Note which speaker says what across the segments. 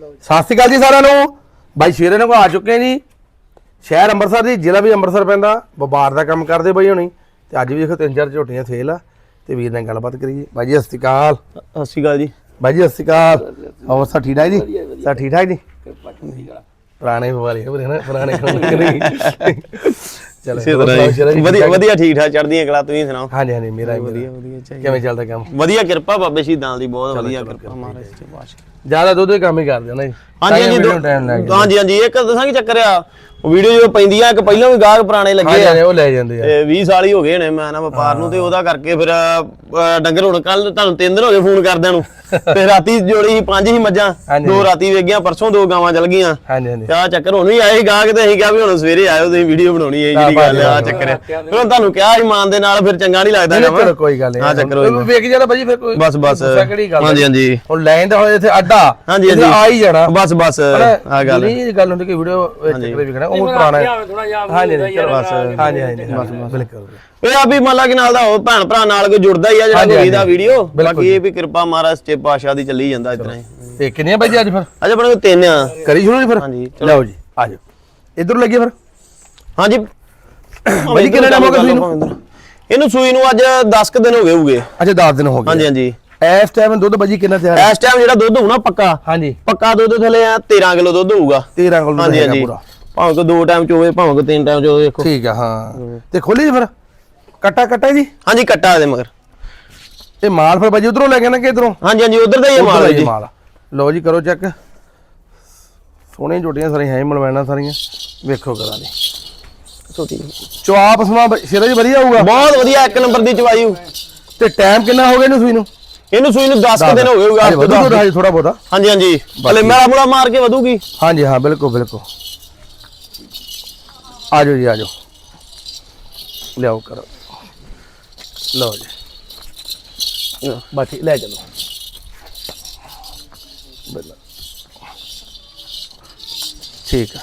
Speaker 1: ਸਤਿ ਸ਼੍ਰੀ ਅਕਾਲ ਜੀ ਸਾਰਿਆਂ ਨੂੰ। ਬਾਈ ਸ਼ੇਰੇ ਕੋ ਆ ਚੁੱਕੇ ਜੀ। ਸ਼ਹਿਰ ਅੰਮ੍ਰਿਤਸਰ ਦੀ ਜ਼ਿਲ੍ਹਾ ਵੀ ਅੰਮ੍ਰਿਤਸਰ ਪੈਂਦਾ। ਵਪਾਰ ਦਾ ਕੰਮ ਕਰਦੇ ਬਾਈ ਹੁਣੀ। ਤੇ ਅੱਜ ਵੀ ਦੇਖੋ ਤਿੰਨ ਚਾਰ ਝੋਟੀਆਂ ਸੇਲ ਆ। ਤੇ ਵੀਰ ਨਾਲ ਗੱਲਬਾਤ ਕਰੀਏ। ਬਾਈ ਜੀ ਸਤਿ ਸ਼੍ਰੀ ਅਕਾਲ।
Speaker 2: ਸਤਿ ਸ਼੍ਰੀ ਅਕਾਲ ਜੀ।
Speaker 1: ਬਾਈ ਜੀ ਸਤਿ ਸ਼੍ਰੀ ਅਕਾਲ। ਹੋਰ ਸਭ ਠੀਕ ਠਾਕ ਜੀ? ਸਭ ਠੀਕ ਠਾਕ ਜੀ? ਪੁਰਾਣੇ ਵਾਲੇ ਹੋ ਨਾ ਪੁਰਾਣੇ ਚਲੋ
Speaker 2: ਇਸੇ ਤਰ੍ਹਾਂ ਵਧੀਆ
Speaker 1: ਠੀਕ ਠਾਕ?
Speaker 2: ਵਧੀਆ ਠੀਕ ਠਾਕ। ਚੜ੍ਹਦੀਆਂ ਕਲਾ ਤੁਸੀਂ ਸੁਣਾਓ?
Speaker 1: ਹਾਂਜੀ ਹਾਂਜੀ ਮੇਰਾ ਵੀ ਵਧੀਆ
Speaker 2: ਵਧੀਆ ਚਾਹੀਦਾ।
Speaker 1: ਕਿਵੇਂ ਚੱਲਦਾ ਕੰਮ?
Speaker 2: ਵਧੀਆ ਕਿਰਪਾ ਬਾਬੇ ਸ਼ਹੀਦਾਂ ਦੀ ਬਹੁਤ ਵਧੀਆ ਕਿਰਪਾ ਮਹਾਰਾਜ
Speaker 1: ਜ਼ਿਆਦਾ ਦੁੱਧ ਦੇ ਕੰਮ ਹੀ ਕਰਦੇ ਹੋ ਜੀ।
Speaker 2: ਹਾਂਜੀ ਹਾਂਜੀ
Speaker 1: ਟਾਈਮ ਲੱਗ
Speaker 2: ਦੋ- ਹਾਂਜੀ ਹਾਂਜੀ ਇੱਕ ਦੱਸਾਂ ਕੀ ਚੱਕਰ ਆ। ਵੀਡੀਓ ਜਦੋਂ ਪੈਂਦੀਆਂ ਇੱਕ ਪਹਿਲਾਂ ਵੀ ਗਾਹਕ ਪੁਰਾਣੇ ਲੱਗੇ ਆ।
Speaker 1: ਉਹ ਲੈ ਜਾਂਦੇ ਆ।
Speaker 2: ਤੇ 20 ਸਾਲ ਹੀ ਹੋ ਗਏ ਨੇ ਮੈਂ ਨਾ ਵਪਾਰ ਨੂੰ ਤੇ ਉਹਦਾ ਕਰਕੇ ਫਿਰ ਅਹ, ਡੰਗਰ ਹੁਣ ਕੱਲ ਤੁਹਾਨੂੰ ਤਿੰਨ ਦਿਨ ਹੋ ਗਏ ਫੋਨ ਕਰਦਿਆਂ ਨੂੰ। ਤੇ ਰਾਤੀ ਜੋੜੀ ਸੀ ਪੰਜ ਹੀ ਮੱਝਾਂ।
Speaker 1: ਹਾਂਜੀ।
Speaker 2: ਦੋ ਰਾਤੀ ਵੇਖ ਗਿਆ ਪਰਸੋਂ ਦੋ ਗਾਵਾਂ ਚਲ ਗਈਆਂ।
Speaker 1: ਹਾਂਜੀ ਹਾਂਜੀ।
Speaker 2: ਤੇ ਆਹ ਚੱਕਰ ਹੁਣ ਵੀ ਆਏ ਸੀ ਗਾਹਕ ਤੇ ਅਸੀਂ ਕਿਹਾ ਵੀ ਹੁਣ ਸਵੇਰੇ ਆਇਓ ਤੁਸੀਂ ਵੀਡੀਓ ਬਣਾਉਣੀ ਹੈ ਜਿਹੜੀ ਗੱਲ ਆ ਆਹ ਚੱਕਰ ਹੈ ਫਿਰ ਹੁਣ ਤੁਹਾਨੂੰ ਕਿਹਾ ਇਮਾਨ ਦੇ ਨਾਲ ਫਿਰ ਚੰਗਾ ਨਹੀਂ ਲੱਗਦਾ
Speaker 1: ਨਹੀਂ, ਚਲੋ ਕੋਈ ਗੱਲ ਨਹੀਂ
Speaker 2: ਹਾਂ, ਚੱਕਰ ਹੋਈ।
Speaker 1: ਵੇਖ ਜਾਣਾ ਭਾਜੀ ਫਿਰ ਕੋਈ
Speaker 2: ਬਸ ਬਸ।
Speaker 1: ਗੁੱਸਾ ਕਿਹੜੀ ਗੱਲ
Speaker 2: ਹਾਂਜੀ ਹਾਂਜੀ।
Speaker 1: ਹੁਣ ਲਾਈਨ ਦਾ ਹੋਏ ਇੱਥੇ ਅੱਡਾ
Speaker 2: ਹਾਂਜੀ।
Speaker 1: ਆ ਹੀ ਜਾਣਾ।
Speaker 2: ਬਸ ਬਸ ਆ ਗੱਲ ਹੈ।
Speaker 1: ਨਹੀਂ ਗੱਲ ਹੁੰਦੀ ਕਿ ਵੀਡੀਓ ਵਿੱਚ ਕਿਤੇ ਵੀ ਉਹ ਪੁਰਾਣਾ ਹੈ ਹਾਂਜੀ ਬਸ ਹਾਂਜੀ ਹਾਂਜੀ ਬਸ ਬਿਲਕੁਲ।
Speaker 2: ਇਹ ਆ ਵੀ ਮੰਨ ਲਾ ਕਿ ਨਾਲ ਦਾ ਉਹ ਭੈਣ ਭਰਾ ਨਾਲ ਕੋਈ ਜੁੜਦਾ ਹੀ ਆ ਜਿਹੜਾ ਕੋਈ ਦਾ। ਵੀਡੀਓ? ਬਾਕੀ ਇਹ ਵੀ ਕਿਰਪਾ ਮਹਾਰਾਜ ਸੱਚੇ ਪਾਤਸ਼ਾਹ ਦੀ ਚੱਲੀ ਜਾਂਦਾ ਇਤਨਾ ਹੀ।
Speaker 1: ਤੇ ਕਿੰਨੀਆਂ ਭਾਜੀ ਅੱਜ ਫਿਰ?
Speaker 2: ਅੱਜ ਆਪਣੇ ਕੋਲ ਤਿੰਨ ਆ।
Speaker 1: ਕਰੀ ਸ਼ੁਰੂ ਜੀ ਫਿਰ?
Speaker 2: ਹਾਂਜੀ,
Speaker 1: ਲਓ ਜੀ ਆ ਜਾਓ। ਇਧਰ ਲੱਗੇ ਫਿਰ?
Speaker 2: ਹਾਂਜੀ।
Speaker 1: ਬਾਈ ਕਿੰਨਾ ਟਾਈਮ ਹੋ ਗਿਆ ਸੂਈ ਨੂੰ?
Speaker 2: ਇਹਨੂੰ ਸੂਈ ਨੂੰ ਅੱਜ 10 ਕ ਦਿਨ ਹੋ ਗਏ ਹੋਗੇ
Speaker 1: ਅੱਛਾ 10 ਦਿਨ ਹੋ ਗਏ।
Speaker 2: ਹਾਂਜੀ ਹਾਂਜੀ।
Speaker 1: ਇਸ ਟਾਈਮ ਦੁੱਧ ਭਾਜੀ ਕਿੰਨਾ ਤਿਆਰ ਹੈ?
Speaker 2: ਇਸ ਟਾਈਮ ਜਿਹੜਾ ਦੁੱਧ ਹੋਣਾ ਪੱਕਾ
Speaker 1: ਹਾਂਜੀ।
Speaker 2: ਪੱਕਾ ਦੁੱਧ ਥਲੇ ਆ 13 ਕਿਲੋ ਦੁੱਧ ਹੋਊਗਾ।
Speaker 1: 13 ਕਿਲੋ
Speaker 2: ਹਾਂਜੀ ਹਾਂਜੀ।
Speaker 1: ਪੂਰਾ।
Speaker 2: ਭਾਵੇਂ ਕੋ ਦੋ ਟਾਈਮ ਚ ਹੋਵੇ ਭਾਵੇਂ ਕੋ ਤਿੰਨ ਟਾਈਮ ਚ ਹੋਵੇ ਦੇਖੋ।
Speaker 1: ਠੀਕ ਆ ਹਾਂ। ਤੇ ਖੋਲੀ ਜੀ ਫਿਰ। ਕੱਟਾ ਕੱਟਾ ਜੀ?
Speaker 2: ਹਾਂਜੀ ਕੱਟਾ ਇਹਦੇ ਮਗਰ।
Speaker 1: ਇਹ ਮਾਲ ਫਿਰ ਭਾਜੀ ਉਧਰੋਂ ਲੈ ਕੇ ਨਾ ਕਿ ਇਧਰੋਂ?
Speaker 2: ਹਾਂਜੀ ਹਾਂਜੀ ਉਧਰ ਦਾ ਹੀ ਮਾਲ ਹੈ ਜੀ
Speaker 1: ਲਓ ਜੀ ਕਰੋ ਚੈੱਕ। ਸੋਹਣੀਆਂ ਝੋਟੀਆਂ ਸਾਰੀਆਂ ਹੈ ਮਲਵੈਣਾ ਸਾਰੀਆਂ। ਵੇਖੋ ਕਰਾਂ ਦੀ ਸਮਾ ਸ਼ੇਰਾ ਜੀ ਵਧੀਆ ਹੋਊਗਾ
Speaker 2: ਬਹੁਤ ਵਧੀਆ ਇੱਕ ਨੰਬਰ ਦੀ ਚਵਾਈ।
Speaker 1: ਤੇ ਟਾਈਮ ਕਿੰਨਾ ਹੋ ਗਿਆ ਇਹਨੂੰ ਸੂਈ ਨੂੰ?
Speaker 2: ਇਹਨੂੰ ਸੂਈ ਨੂੰ 10 ਕ ਦਿਨ ਹੋ ਗਏ ਹੋਊਗਾ ਅੱਜ ਤੋਂ
Speaker 1: ਵਧੂ
Speaker 2: ਦਸ-
Speaker 1: ਥੋੜਾ ਥੋੜਾ ਬਹੁਤਾ।
Speaker 2: ਹਾਂਜੀ ਹਾਂਜੀ। ਹਲੇ ਮੇਰਾ ਮੁਲਾ ਮਾਰ ਕੇ ਵਧੂਗੀ।
Speaker 1: ਹਾਂਜੀ ਹਾਂ ਬਿਲਕੁਲ ਬਿਲਕੁਲ। ਆ ਜਾਓ ਜੀ ਆ ਜਾਓ। ਲਿਆਓ ਕਰੋ। ਲਓ ਜੀ। ਬਾਕੀ ਲੈ ਚਲੋ। ਬਿਲਕੁਲ ਠੀਕ ਆ।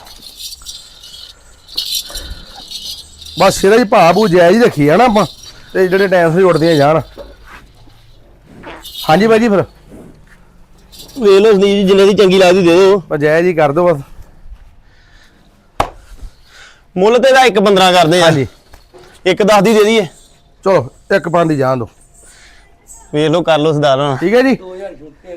Speaker 1: ਬਸ ਸਿਰਾ ਜੀ ਭਾਬੂ ਜਾਇਜ਼ ਹੀ ਰੱਖੀ ਆ ਨਾ ਆਪਾਂ ਤੇ ਜਿਹੜੇ ਟਾਈਮ ਸੇ ਉੱਡਦੀਆਂ ਜਾਣ। ਹਾਂਜੀ ਬਾਜੀ ਫਿਰ।
Speaker 2: ਵੇਖ ਲਓ ਸੰਦੀਪ ਜੀ ਜਿੰਨੇ ਦੀ ਚੰਗੀ ਲੱਗਦੀ ਦੇ ਦਿਓ।
Speaker 1: ਬਸ ਜਾਇਜ਼ ਹੀ ਕਰ ਦੋ ਬਸ।
Speaker 2: ਮੁੱਲ ਤੇ ਦਾ 1 15 ਕਰਦੇ ਆ।
Speaker 1: ਹਾਂਜੀ।
Speaker 2: ਇੱਕ 10 ਦੀ ਦੇ ਦਈਏ।
Speaker 1: ਚਲੋ ਇੱਕ ਪੰਜ ਦੀ ਜਾਣ ਦੋ
Speaker 2: ਵੇਖ ਲਓ ਕਰ ਲਓ ਸਰਦਾਰ ਹੁਣ
Speaker 1: ਠੀਕ ਹੈ ਜੀ?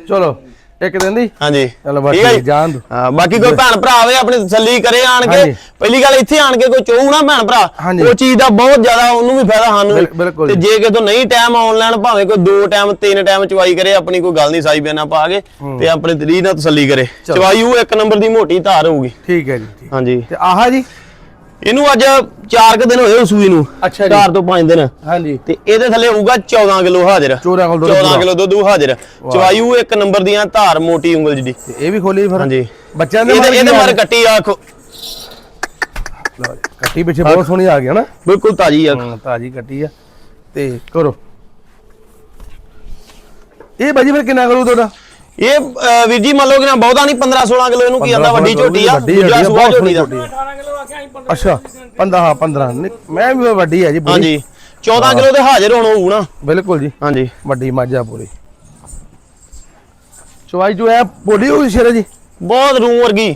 Speaker 1: ਚਲੋ। ਇੱਕ ਦਿਨ ਦੀ
Speaker 2: ਹਾਂਜੀ
Speaker 1: ਚਲੋ ਬਸ
Speaker 2: ਠੀਕ ਹੈ
Speaker 1: ਠੀਕ,
Speaker 2: ਜੀ।
Speaker 1: ਜਾਣ ਦੋ
Speaker 2: ਹਾਂ ਬਾਕੀ ਕੋਈ ਭੈਣ ਭਰਾ ਆਵੇ ਆਪਣੀ ਤਸੱਲੀ ਕਰੇ ਆਣ ਕੇ
Speaker 1: ਹਾਂਜੀ।
Speaker 2: ਪਹਿਲੀ ਗੱਲ ਇੱਥੇ ਆਣ ਕੇ ਕੋਈ ਚੋਊ ਨਾ ਭੈਣ ਭਰਾ
Speaker 1: ਹਾਂਜੀ।
Speaker 2: ਉਹ ਚੀਜ਼ ਦਾ ਬਹੁਤ ਜ਼ਿਆਦਾ ਉਹਨੂੰ ਵੀ ਫਾਇਦਾ ਸਾਨੂੰ ਵੀ।
Speaker 1: ਬਿਲ- ਬਿਲਕੁਲ
Speaker 2: ਤੇ
Speaker 1: ਜੀ।
Speaker 2: ਜੇ ਕਿਤੋਂ ਨਹੀਂ ਟਾਈਮ ਆਨਲਾਈਨ ਭਾਵੇਂ ਕੋਈ ਦੋ ਟਾਈਮ ਤਿੰਨ ਟਾਈਮ ਚਵਾਈ ਕਰੇ ਆਪਣੀ ਕੋਈ ਗੱਲ ਨਹੀਂ ਸਾਈ ਬਿਆਨਾ ਪਾ ਕੇ ਤੇ ਆਪਣੇ ਤਰੀ ਨਾਲ ਤਸੱਲੀ ਕਰੇ ਚਵਾਈ ਉਹ ਇੱਕ ਨੰਬਰ ਦੀ ਮੋਟੀ ਧਾਰ ਹੋਊਗੀ
Speaker 1: ਠੀਕ ਹੈ ਜੀ ਠੀਕ।
Speaker 2: ਹਾਂਜੀ
Speaker 1: ਤੇ ਆਹ ਜੀ
Speaker 2: ਇਹਨੂੰ ਅੱਜ 4 ਕ ਦਿਨ ਹੋਏ ਉਸ ਸੂਈ ਨੂੰ
Speaker 1: ਅੱਛਾ ਜੀ।
Speaker 2: 4 ਤੋਂ 5 ਦਿਨ।
Speaker 1: ਹਾਂਜੀ।
Speaker 2: ਤੇ ਇਹਦੇ ਥੱਲੇ ਹੋਊਗਾ 14 ਕਿਲੋ ਹਾਜ਼ਰ।
Speaker 1: 14 ਕਿਲੋ ਦੁੱਧ।
Speaker 2: 14
Speaker 1: ਪੂਰਾ।
Speaker 2: ਕਿਲੋ ਦੁੱਧ ਹਾਜ਼ਰ। ਚਵਾਈੂ ਇੱਕ ਨੰਬਰ ਦੀਆਂ ਧਾਰ ਮੋਟੀ ਉਂਗਲ ਜਿਹੜੀ
Speaker 1: ਇਹ ਵੀ ਖੋਲੀ ਫਿਰ?
Speaker 2: ਹਾਂਜੀ।
Speaker 1: ਬੱਚਿਆਂ ਦੇ
Speaker 2: ਇਹਦੇ
Speaker 1: ਮਰ
Speaker 2: ਕੱਟੀ ਆਖੋ।
Speaker 1: ਕੱਟੀ ਪਿੱਛੇ ਬਹੁਤ ਸੋਹਣੀ ਆ ਗਈ ਨਾ?
Speaker 2: ਬਿਲਕੁਲ ਤਾਜੀ ਆ।
Speaker 1: ਤਾਜੀ ਕੱਟੀ ਆ। ਤੇ ਕਰੋ। ਇਹ ਬਾਜੀ ਫਿਰ ਕਿੰਨਾ ਕਰੂ ਤੁਹਾਡਾ
Speaker 2: ਇਹ ਵੀਰ ਜੀ ਮੰਨ ਲਓ ਕਿ ਨਾ ਬਹੁਤਾ ਨਹੀਂ 15 16 ਕਿਲੋ ਇਹਨੂੰ ਕੀ ਆਂਦਾ ਵੱਡੀ ਝੋਟੀ ਆ ਦੂਜਾ
Speaker 1: ਝੋਟੀ
Speaker 2: ਸੂਆ ਝੋਟੀ ਦਾ।
Speaker 1: ਸੋਹਣੀ ਅੱਛਾ 15 ਹਾਂ 15 ਨਹੀਂ, ਮੈਂ ਵੀ ਵੱਡੀ ਆ ਜੀ।
Speaker 2: ਹਾਂਜੀ 14 ਕਿਲੋ ਤੇ ਹਾਜ਼ਰ ਹੋਣ ਹੋਊ ਨਾ।
Speaker 1: ਬਿਲਕੁਲ ਜੀ।
Speaker 2: ਹਾਂਜੀ।
Speaker 1: ਵੱਡੀ ਮਾਝਾ ਪੂਰੀ। ਚਵਾਈ ਜੋ ਹੈ ਬੋਲੀ ਹੋਈ ਸ਼ੇਰਾ ਜੀ?
Speaker 2: ਬਹੁਤ ਰੂਮ ਵਰਗੀ।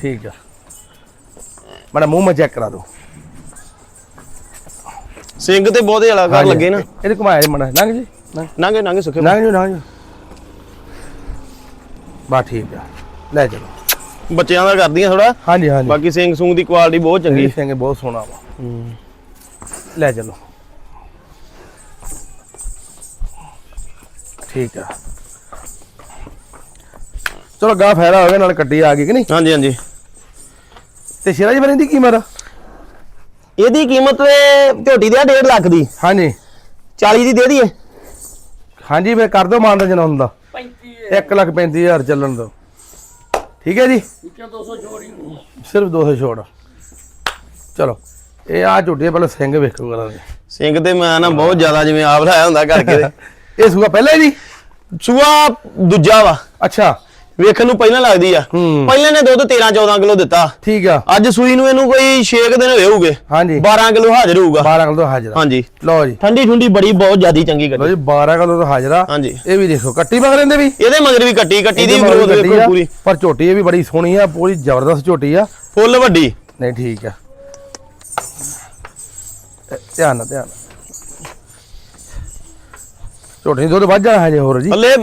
Speaker 1: ਠੀਕ ਆ। ਮਾੜਾ ਮੂੰਹ ਮਾ ਚੈੱਕ ਕਰਾ ਦੋ
Speaker 2: ਸਿੰਘ ਤੇ ਬਹੁਤੇ ਵਾਲਾ ਕਰ ਲੱਗੇ ਨਾ।
Speaker 1: ਇਹਦੇ ਘੁਮਾਇਆ ਮੜਾ ਲੰਘ ਜੀ ਲੰਘ।
Speaker 2: ਨਾਂਗੇ ਨਾਂਗੇ ਸੁੱਕੇ
Speaker 1: ਲੰਘ ਜੀ ਲੰਘ ਜੀ ਬਾ ਠੀਕ ਆ। ਲੈ ਚਲੋ।
Speaker 2: ਬੱਚਿਆਂ ਦਾ ਕਰਦੀਆਂ ਥੋੜਾ
Speaker 1: ਹਾਂਜੀ ਹਾਂਜੀ।
Speaker 2: ਬਾਕੀ ਸਿੰਘ ਸੂੰਗ ਦੀ ਕੁਆਲਿਟੀ ਬਹੁਤ ਚੰਗੀ।
Speaker 1: ਇਹ ਸਿੰਘ ਬਹੁਤ ਸੋਹਣਾ ਵਾ। ਲੈ ਚਲੋ। ਠੀਕ ਆ। ਚਲੋ ਗਾ ਫਾਇਦਾ ਹੋ ਗਿਆ ਨਾਲ ਕੱਟੀ ਆ ਗਈ ਕਿ ਨਹੀਂ?
Speaker 2: ਹਾਂਜੀ ਹਾਂਜੀ।
Speaker 1: ਤੇ ਸ਼ੇਰਾ ਜੀ ਫਿਰ ਇਹਦੀ ਕੀਮਤ
Speaker 2: ਇਹਦੀ ਕੀਮਤ ਤੇ ਝੋਟੀ ਦੀ ਆ 1.5 ਲੱਖ ਦੀ।
Speaker 1: ਹਾਂਜੀ।
Speaker 2: 40 ਦੀ ਦੇ ਦਈਏ।
Speaker 1: ਹਾਂਜੀ ਮੈਂ ਕਰ ਦੋ ਮਾਨਦਾ ਜਨਾ ਹੁੰਦਾ 35 1 ਲੱਖ 35000 ਚੱਲਣ ਦੋ ਠੀਕ ਹੈ ਜੀ? ਸਿਰਫ 200 ਛੋੜ ਚਲੋ ਇਹ ਆ ਝੁੱਟੇ ਪਹਿਲਾਂ ਸਿੰਘ ਵੇਖੋ ਕਰਾਂਗੇ
Speaker 2: ਸਿੰਘ ਤੇ ਮੈਂ ਨਾ ਬਹੁਤ ਜ਼ਿਆਦਾ ਜਿਵੇਂ ਆਪ ਲਾਇਆ ਹੁੰਦਾ ਕਰਕੇ
Speaker 1: ਇਹ ਸੂਆ ਪਹਿਲਾਂ ਜੀ?
Speaker 2: ਸੂਆ ਦੂਜਾ ਵਾ।
Speaker 1: ਅੱਛਾ।
Speaker 2: ਵੇਖਣ ਨੂੰ ਪਹਿਲਾਂ ਲੱਗਦੀ ਆ। ਪਹਿਲੇ ਨੇ ਦੁੱਧ 13 14 ਕਿਲੋ ਦਿੱਤਾ।
Speaker 1: ਠੀਕ ਆ।
Speaker 2: ਅੱਜ ਸੂਈ ਨੂੰ ਇਹਨੂੰ ਕੋਈ 6 ਦਿਨ ਹੋਏ ਹੋਊਗੇ।
Speaker 1: ਹਾਂਜੀ।
Speaker 2: 12 ਕਿਲੋ ਹਾਜ਼ਰ ਹੋਊਗਾ।
Speaker 1: 12 ਕਿਲੋ ਹਾਜ਼ਰਾ
Speaker 2: ਹਾਂਜੀ।
Speaker 1: ਲਓ ਜੀ।
Speaker 2: ਠੰਡੀ ਠੁੰਡੀ ਬੜੀ ਬਹੁਤ ਜ਼ਿਆਦੀ ਚੰਗੀ
Speaker 1: ਲਓ
Speaker 2: ਕੱਟੀ
Speaker 1: ਜੀ 12 ਕਿਲੋ ਤੋਂ ਹਾਜ਼ਰਾ
Speaker 2: ਹਾਂਜੀ।
Speaker 1: ਇਹ ਵੀ ਦੇਖੋ ਕੱਟੀ ਮਗਰ ਇਹਦੇ ਵੀ?
Speaker 2: ਇਹਦੇ ਮਗਰ ਵੀ ਕੱਟੀ ਕੱਟੀ ਦੀ ਗਰੋਥ
Speaker 1: ਆ,
Speaker 2: ਪੂਰੀ।
Speaker 1: ਪਰ ਝੋਟੀ ਇਹ ਵੀ ਬੜੀ ਸੋਹਣੀ ਆ ਪੂਰੀ ਜ਼ਬਰਦਸਤ ਝੋਟੀ ਆ।
Speaker 2: ਫੁੱਲ ਵੱਡੀ।
Speaker 1: ਨਹੀਂ ਠੀਕ ਆ। ਧਿਆਨ ਨਾਲ ਧਿਆਨ। ਝੋਟੀ ਦੁੱਧ ਵੱਧ ਜਾਣਾ ਹਜੇ ਹੋਰ ਜੀ।
Speaker 2: ਥੱਲੇ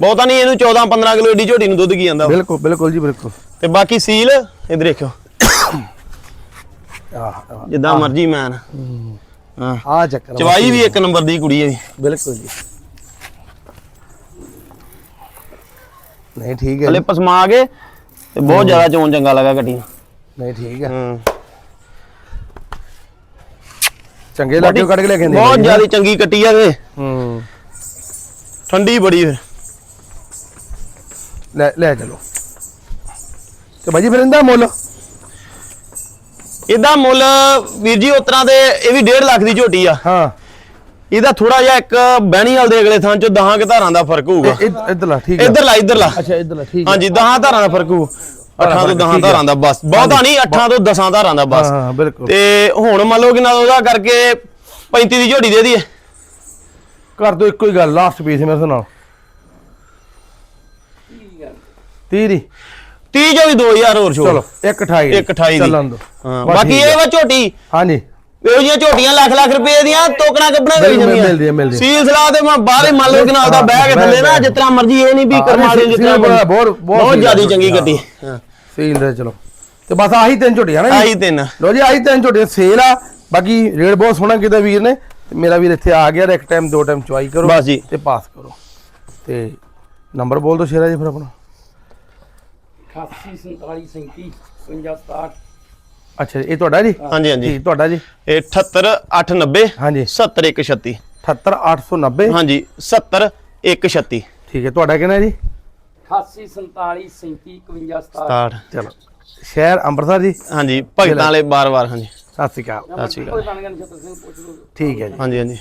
Speaker 2: ਬਹੁਤਾ ਨਹੀਂ ਇਹਨੂੰ 14 15 ਕਿਲੋ ਏਡੀ ਝੋਟੀ ਨੂੰ ਦੁੱਧ ਕੀ ਜਾਂਦਾ?
Speaker 1: ਬਿਲਕੁਲ ਬਿਲਕੁਲ ਜੀ ਬਿਲਕੁਲ।
Speaker 2: ਤੇ ਬਾਕੀ ਸੀਲ ਇਧਰ ਦੇਖਿਓ। ਜਿੱਦਾਂ ਮਰਜ਼ੀ ਮੈਨ ਹਾਂ।
Speaker 1: ਆ ਚੱਕਰ।
Speaker 2: ਚਵਾਈ ਵੀ ਇੱਕ ਨੰਬਰ ਦੀ ਕੁੜੀ ਹੈ
Speaker 1: ਬਿਲਕੁਲ ਜੀ। ਨਹੀਂ ਠੀਕ ਹੈ ਜੀ।
Speaker 2: ਪਸਮਾ ਕੇ ਤੇ ਬਹੁਤ ਜ਼ਿਆਦਾ ਚੋਣ ਚੰਗਾ ਲੱਗਾ ਨੂੰ।
Speaker 1: ਨਹੀਂ ਠੀਕ ਹੈ।
Speaker 2: ਹਾਂ।
Speaker 1: ਚੰਗੇ ਲੱਗੇ ਕੱਢ ਕੇ ਲੈ ਕੇ ਆਂਦੇ
Speaker 2: ਬਹੁਤ ਜ਼ਿਆਦਾ ਚੰਗੀ ਕੱਟੀ ਆ ਤੇ
Speaker 1: ਹੂੰ।
Speaker 2: ਠੰਡੀ ਬੜੀ ਫਿਰ।
Speaker 1: ਲੈ ਲੈ ਚਲੋ। ਤੇ ਭਾਜੀ ਫਿਰ ਇਹਦਾ ਮੁੱਲ?
Speaker 2: ਇਹਦਾ ਮੁੱਲ ਵੀਰ ਜੀ ਉਤਰਾ ਦੇ ਇਹ ਵੀ 1.5 ਲੱਖ ਦੀ ਝੋਟੀ ਆ।
Speaker 1: ਹਾਂ।
Speaker 2: ਇਹਦਾ ਥੋੜਾ ਜਿਹਾ ਇੱਕ ਬਹਿਣੀ ਵਾਲ ਦੇ ਅਗਲੇ ਥਾਂ ਚ 10 ਕੁ ਧਾਰਾਂ ਦਾ ਫ਼ਰਕ ਹੋਊਗਾ।
Speaker 1: ਇਧਰਲਾ ਠੀਕ ਹੈ
Speaker 2: ਇਧਰਲਾ ਇਧਰਲਾ।
Speaker 1: ਅੱਛਾ ਇਧਰਲਾ ਠੀਕ ਹੈ
Speaker 2: ਹਾਂਜੀ 10 ਧਾਰਾਂ ਦਾ ਫ਼ਰਕ ਹੋਊ। 8 ਤੋਂ 10
Speaker 1: ਠੀਕ ਆ।
Speaker 2: ਧਾਰਾਂ ਦਾ ਬਸ। ਬਹੁਤਾ ਨਹੀਂ 8 ਤੋਂ 10 ਧਾਰਾਂ ਦਾ ਬਸ।
Speaker 1: ਹਾਂ ਬਿਲਕੁਲ।
Speaker 2: ਤੇ ਹੁਣ ਮੰਨ ਲਓ ਕਿ ਨਾ ਉਹਦਾ ਕਰਕੇ 35 ਦੀ ਝੋਟੀ ਦੇ ਦਈਏ।
Speaker 1: ਕਰ ਦੋ ਇੱਕੋ ਹੀ ਗੱਲ ਲਾਸਟ ਪੀਸ ਮੇਰੇ ਸੁਣਾਓ 30 ਦੀ।
Speaker 2: 30 ਜੋ ਵੀ 2000 ਹੋਰ ਛੋੜ
Speaker 1: ਚਲੋ 128
Speaker 2: ਇੱਕ ਅਠਾਈ ਦੀ।
Speaker 1: ਚੱਲਣ ਦੋ।
Speaker 2: ਹਾਂ ਬਾਕੀ ਇਹ। ਵਾ ਝੋਟੀ।
Speaker 1: ਹਾਂਜੀ।
Speaker 2: ਇਹੋ ਜਿਹੀਆਂ ਝੋਟੀਆਂ ਲੱਖ ਲੱਖ ਰੁਪਏ ਦੀਆਂ ਟੋਕਣਾ ਕੱਪਣਾ
Speaker 1: ਮਿਲ-
Speaker 2: ਵੇਚ ਜਾਂਦੀਆਂ
Speaker 1: ਮਿਲਦੀਆਂ, ਮਿਲਦੀਆਂ।
Speaker 2: ਸੀਲ ਸਲਾ ਤੇ ਮੈਂ ਬਾਹਰੇ ਮੰਨ ਲਓ ਕਿ ਨਾਲ ਦਾ ਬਹਿ ਕੇ
Speaker 1: ਹਾਂ,
Speaker 2: ਥੱਲੇ ਨਾ
Speaker 1: ਬਹਿ-
Speaker 2: ਜਿਸ ਤਰ੍ਹਾਂ ਮਰਜ਼ੀ ਇਹ ਨਹੀਂ ਵੀ
Speaker 1: ਹਾਂ,
Speaker 2: ਕਰਮਾ ਵਾਲੇ
Speaker 1: ਸੀਲ
Speaker 2: ਜਿਸ ਤਰ੍ਹਾਂ
Speaker 1: ਬਹੁਤ- ਬਹੁਤ- ਬਹੁਤ
Speaker 2: ਬਹੁਤ
Speaker 1: ਸੀਲ
Speaker 2: ਜ਼ਿਆਦੀ
Speaker 1: ਆ
Speaker 2: ਚੰਗੀ
Speaker 1: ਝੋਟੀ,
Speaker 2: ਕੱਟੀ
Speaker 1: ਹਾਂ। ਸੀਲ ਦੇ ਚਲੋ। ਤੇ ਬਸ ਆਹੀ ਤਿੰਨ ਝੋਟੀਆਂ ਨਾ
Speaker 2: ਆਹੀ ਤਿੰਨ।
Speaker 1: ਲੋ ਜੀ ਆਹੀ ਤਿੰਨ ਝੋਟੀਆਂ ਸੇਲ ਆ। ਬਾਕੀ ਰੇਟ ਬਹੁਤ ਸੋਹਣਾ ਕੀਤਾ ਵੀਰ ਨੇ। ਮੇਰਾ ਵੀਰ ਇੱਥੇ ਆ ਗਿਆ ਤੇ ਇੱਕ ਟਾਈਮ ਦੋ ਟਾਈਮ ਚੁਆਈ ਕਰੋ
Speaker 2: ਬਸ ਜੀ।
Speaker 1: ਤੇ ਪਾਸ ਕਰੋ। ਤੇ ਨੰਬਰ ਬੋਲ ਦੋ ਸ਼ੇਰਾ ਜੀ ਫਿਰ ਆਪਣਾ।
Speaker 3: 88 47 37 50 67
Speaker 1: ਅੱਛਾ ਜੀ, ਇਹ ਤੁਹਾਡਾ ਜੀ?
Speaker 2: ਹਾਂਜੀ ਹਾਂਜੀ।
Speaker 1: ਠੀਕ ਤੁਹਾਡਾ ਜੀ?
Speaker 2: ਇਹ 78 890
Speaker 1: ਹਾਂਜੀ।
Speaker 2: 70 136
Speaker 1: 78890
Speaker 2: ਹਾਂਜੀ 70 136
Speaker 1: ਠੀਕ ਹੈ ਤੁਹਾਡਾ ਕਿਹਨਾਂ ਜੀ?
Speaker 3: 88 47 37 51 67
Speaker 2: 67
Speaker 1: ਚਲੋ। ਸ਼ਹਿਰ ਅੰਮ੍ਰਿਤਸਰ ਜੀ?
Speaker 2: ਹਾਂਜੀ ਭਗਤਾਂ ਵਾਲੇ ਬਾਰ-ਬਾਰ ਹਾਂਜੀ।
Speaker 1: ਸਤਿ ਸ਼੍ਰੀ ਅਕਾਲ।
Speaker 2: ਸਤਿ ਸ਼੍ਰੀ ਅਕਾਲ।
Speaker 1: ਠੀਕ ਹੈ ਜੀ।
Speaker 2: ਹਾਂਜੀ ਹਾਂਜੀ।